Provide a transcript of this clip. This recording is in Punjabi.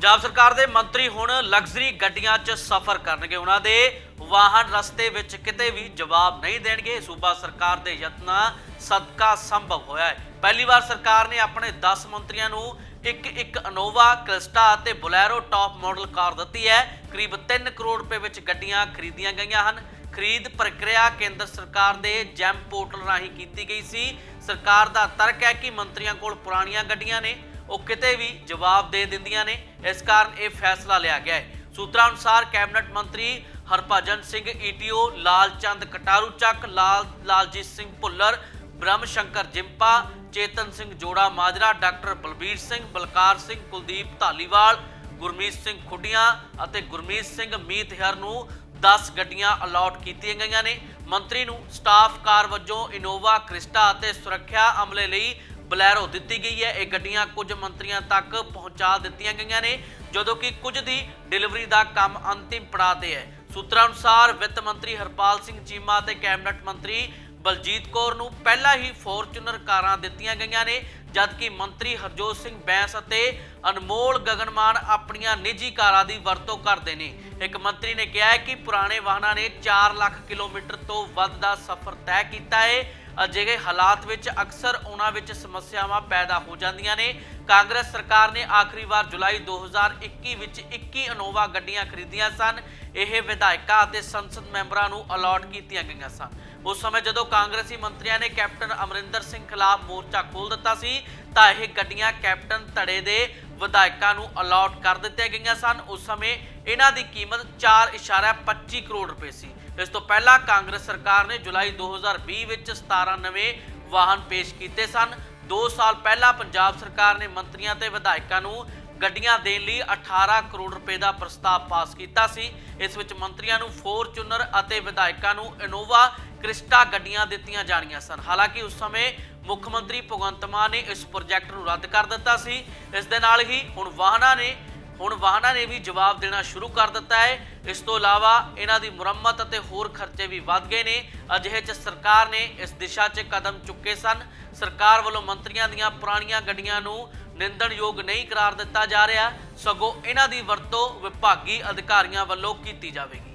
ਪੰਜਾਬ ਸਰਕਾਰ ਦੇ ਮੰਤਰੀ ਹੁਣ ਲਗਜ਼ਰੀ ਗੱਡੀਆਂ 'ਚ ਸਫ਼ਰ ਕਰਨਗੇ। ਉਹਨਾਂ ਦੇ ਵਾਹਨ ਰਸਤੇ ਵਿੱਚ ਕਿਤੇ ਵੀ ਜਵਾਬ ਨਹੀਂ ਦੇਣਗੇ। ਸੂਬਾ ਸਰਕਾਰ ਦੇ ਯਤਨਾਂ ਸਦਕਾ ਸੰਭਵ ਹੋਇਆ ਹੈ। ਪਹਿਲੀ ਵਾਰ ਸਰਕਾਰ ਨੇ ਆਪਣੇ 10 ਮੰਤਰੀਆਂ ਨੂੰ ਇੱਕ ਇੱਕ ਅਨੋਵਾ, ਕ੍ਰਿਸਟਾ ਅਤੇ ਬੁਲੈਰੋ ਟਾਪ ਮਾਡਲ ਕਾਰ ਦਿੱਤੀ ਹੈ। ਕਰੀਬ 3 ਕਰੋੜ ਰੁਪਏ ਵਿੱਚ ਗੱਡੀਆਂ ਖਰੀਦੀਆਂ ਗਈਆਂ ਹਨ। ਖਰੀਦ ਪ੍ਰਕਿਰਿਆ ਕੇਂਦਰ ਸਰਕਾਰ ਦੇ ਜੈਮ ਪੋਰਟਲ ਰਾਹੀਂ ਕੀਤੀ ਗਈ ਸੀ। ਸਰਕਾਰ ਦਾ ਤਰਕ ਹੈ ਕਿ ਮੰਤਰੀਆਂ ਕੋਲ ਪੁਰਾਣੀਆਂ ਗੱਡੀਆਂ ਨੇ। ਉਹ ਕਿਤੇ ਵੀ ਜਵਾਬ ਦੇ ਦਿੰਦੀਆਂ ਨੇ। ਇਸ ਕਾਰਨ ਇਹ ਫੈਸਲਾ ਲਿਆ ਗਿਆ ਹੈ। ਸੂਤਰਾਂ ਅਨੁਸਾਰ ਕੈਬਨਿਟ ਮੰਤਰੀ ਹਰਭਜਨ ਸਿੰਘ ਈਟੀਓ, ਲਾਲਚੰਦ ਕਟਾਰੂ ਚੱਕ, ਲਾਲ, ਲਾਲਜੀਤ ਸਿੰਘ ਭੁੱਲਰ ਬ੍ਰਹਮ ਸ਼ੰਕਰ ਜਿੰਪਾ, ਚੇਤਨ ਸਿੰਘ ਜੋੜਾ ਮਾਜਰਾ, ਡਾਕਟਰ ਬਲਬੀਰ ਸਿੰਘ, ਬਲਕਾਰ ਸਿੰਘ ਕੁਲਦੀਪ ਧਾਲੀਵਾਲ, ਗੁਰਮੀਤ ਸਿੰਘ ਖੁੱਡੀਆਂ ਅਤੇ ਗੁਰਮੀਤ ਸਿੰਘ ਮੀਤਹਰ ਨੂੰ 10 ਗੱਡੀਆਂ ਅਲਾਟ ਕੀਤੀਆਂ ਗਈਆਂ ਨੇ। ਮੰਤਰੀ ਨੂੰ ਸਟਾਫ ਕਾਰ ਵਜੋਂ ਇਨੋਵਾ, ਕ੍ਰਿਸਟਾ ਅਤੇ ਸੁਰੱਖਿਆ ਅਮਲੇ ਲਈ ਬਲੈਰੋ ਦਿੱਤੀ ਗਈ ਹੈ। ਇਹ ਗੱਡੀਆਂ ਕੁਝ ਮੰਤਰੀਆਂ ਤੱਕ ਪਹੁੰਚਾ ਦਿੱਤੀਆਂ ਗਈਆਂ ਨੇ, ਜਦੋਂ ਕਿ ਕੁਝ ਦੀ ਡਿਲੀਵਰੀ ਦਾ ਕੰਮ ਅੰਤਿਮ ਪੜਾਅ ਤੇ ਹੈ। ਸੂਤਰਾਂ ਅਨੁਸਾਰ ਵਿੱਤ ਮੰਤਰੀ ਹਰਪਾਲ ਸਿੰਘ ਚੀਮਾ ਅਤੇ ਕੈਬਨਿਟ ਮੰਤਰੀ ਬਲਜੀਤ ਕੌਰ ਨੂੰ ਪਹਿਲਾਂ ਹੀ ਫੋਰਚੂਨਰ ਕਾਰਾਂ ਦਿੱਤੀਆਂ ਗਈਆਂ ਨੇ। ਜਦਕਿ ਮੰਤਰੀ ਹਰਜੋਤ ਸਿੰਘ ਬੈਂਸ ਅਤੇ ਅਨਮੋਲ ਗਗਨਮਾਨ ਆਪਣੀਆਂ ਨਿੱਜੀ ਕਾਰਾਂ ਦੀ ਵਰਤੋਂ ਕਰਦੇ ਨੇ। ਇੱਕ ਮੰਤਰੀ ਨੇ ਕਿਹਾ ਹੈ ਕਿ ਪੁਰਾਣੇ ਵਾਹਨਾਂ ਨੇ 4 ਲੱਖ ਕਿਲੋਮੀਟਰ ਤੋਂ ਵੱਧ ਦਾ ਸਫ਼ਰ ਤੈਅ ਕੀਤਾ ਹੈ। ਅਜਿਹੇ ਹਾਲਾਤ ਵਿੱਚ ਅਕਸਰ ਉਹਨਾਂ ਵਿੱਚ ਸਮੱਸਿਆਵਾਂ ਪੈਦਾ ਹੋ ਜਾਂਦੀਆਂ ਨੇ। ਕਾਂਗਰਸ ਸਰਕਾਰ ਨੇ ਆਖਰੀ ਵਾਰ ਜੁਲਾਈ 2021 ਵਿੱਚ 21 ਇਨੋਵਾ ਗੱਡੀਆਂ ਖਰੀਦੀਆਂ ਸਨ। ਇਹ ਵਿਧਾਇਕਾਂ ਅਤੇ ਸੰਸਦ ਮੈਂਬਰਾਂ ਨੂੰ ਅਲਾਟ ਕੀਤੀਆਂ ਗਈਆਂ ਸਨ। ਉਸ ਸਮੇਂ ਜਦੋਂ ਕਾਂਗਰਸੀ ਮੰਤਰੀਆਂ ਨੇ ਕੈਪਟਨ ਅਮਰਿੰਦਰ ਸਿੰਘ ਖਿਲਾਫ ਮੋਰਚਾ ਖੋਲ ਦਿੱਤਾ ਸੀ ਸੀ ਤਾਂ ਇਹ ਗੱਡੀਆਂ ਕੈਪਟਨ ਧੜੇ ਦੇ ਵਿਧਾਇਕਾਂ ਨੂੰ ਅਲਾਟ ਕਰ ਦਿੱਤੀਆਂ ਗਈਆਂ ਸਨ। ਉਸ ਸਮੇਂ ਇਹਨਾਂ ਦੀ ਕੀਮਤ 4.25 ਕਰੋੜ ਰੁਪਏ ਸੀ। ਇਸ ਤੋਂ ਪਹਿਲਾਂ ਕਾਂਗਰਸ ਸਰਕਾਰ ਨੇ ਜੁਲਾਈ 2020 ਵਿੱਚ 17 ਨਵੇਂ ਵਾਹਨ ਪੇਸ਼ ਕੀਤੇ ਸਨ। 2 ਸਾਲ ਪਹਿਲਾਂ ਪੰਜਾਬ ਸਰਕਾਰ ਨੇ ਮੰਤਰੀਆਂ ਤੇ ਵਿਧਾਇਕਾਂ ਨੂੰ ਗੱਡੀਆਂ ਦੇਣ ਲਈ 18 ਕਰੋੜ ਰੁਪਏ ਦਾ ਪ੍ਰਸਤਾਵ ਪਾਸ ਕੀਤਾ ਸੀ। ਇਸ ਵਿੱਚ ਮੰਤਰੀਆਂ ਨੂੰ ਫੋਰਚੂਨਰ ਅਤੇ ਵਿਧਾਇਕਾਂ ਨੂੰ ਇਨੋਵਾ ਕ੍ਰਿਸਟਾ ਗੱਡੀਆਂ ਦਿੱਤੀਆਂ ਜਾਣੀਆਂ ਸਨ। ਹਾਲਾਂਕਿ ਉਸ ਸਮੇਂ ਮੁੱਖ ਮੰਤਰੀ ਭਗਵੰਤ ਮਾਨ ਨੇ ਇਸ ਪ੍ਰੋਜੈਕਟ ਨੂੰ ਰੱਦ ਕਰ ਦਿੱਤਾ ਸੀ। ਇਸ ਦੇ ਨਾਲ ਹੀ ਹੁਣ ਵਾਹਨਾਂ ਨੇ ਹੁਣ ਵਾਹਨਾਂ ਨੇ ਵੀ ਜਵਾਬ ਦੇਣਾ ਸ਼ੁਰੂ ਕਰ ਦਿੱਤਾ ਹੈ। ਇਸ ਤੋਂ ਇਲਾਵਾ ਇਹਨਾਂ ਦੀ ਮੁਰੰਮਤ ਅਤੇ ਹੋਰ ਖਰਚੇ ਵੀ ਵੱਧ ਗਏ ਨੇ। ਅਜਿਹੇ 'ਚ ਸਰਕਾਰ ਨੇ ਇਸ ਦਿਸ਼ਾ 'ਚ ਕਦਮ ਚੁੱਕੇ ਸਨ। ਸਰਕਾਰ ਵੱਲੋਂ ਮੰਤਰੀਆਂ ਦੀਆਂ ਪੁਰਾਣੀਆਂ ਗੱਡੀਆਂ ਨੂੰ ਨਿੰਦਣਯੋਗ ਨਹੀਂ ਕਰਾਰ ਦਿੱਤਾ ਜਾ ਰਿਹਾ। ਸਗੋਂ ਇਹਨਾਂ ਦੀ ਵਰਤੋਂ ਵਿਭਾਗੀ ਅਧਿਕਾਰੀਆਂ ਵੱਲੋਂ ਕੀਤੀ ਜਾਵੇਗੀ।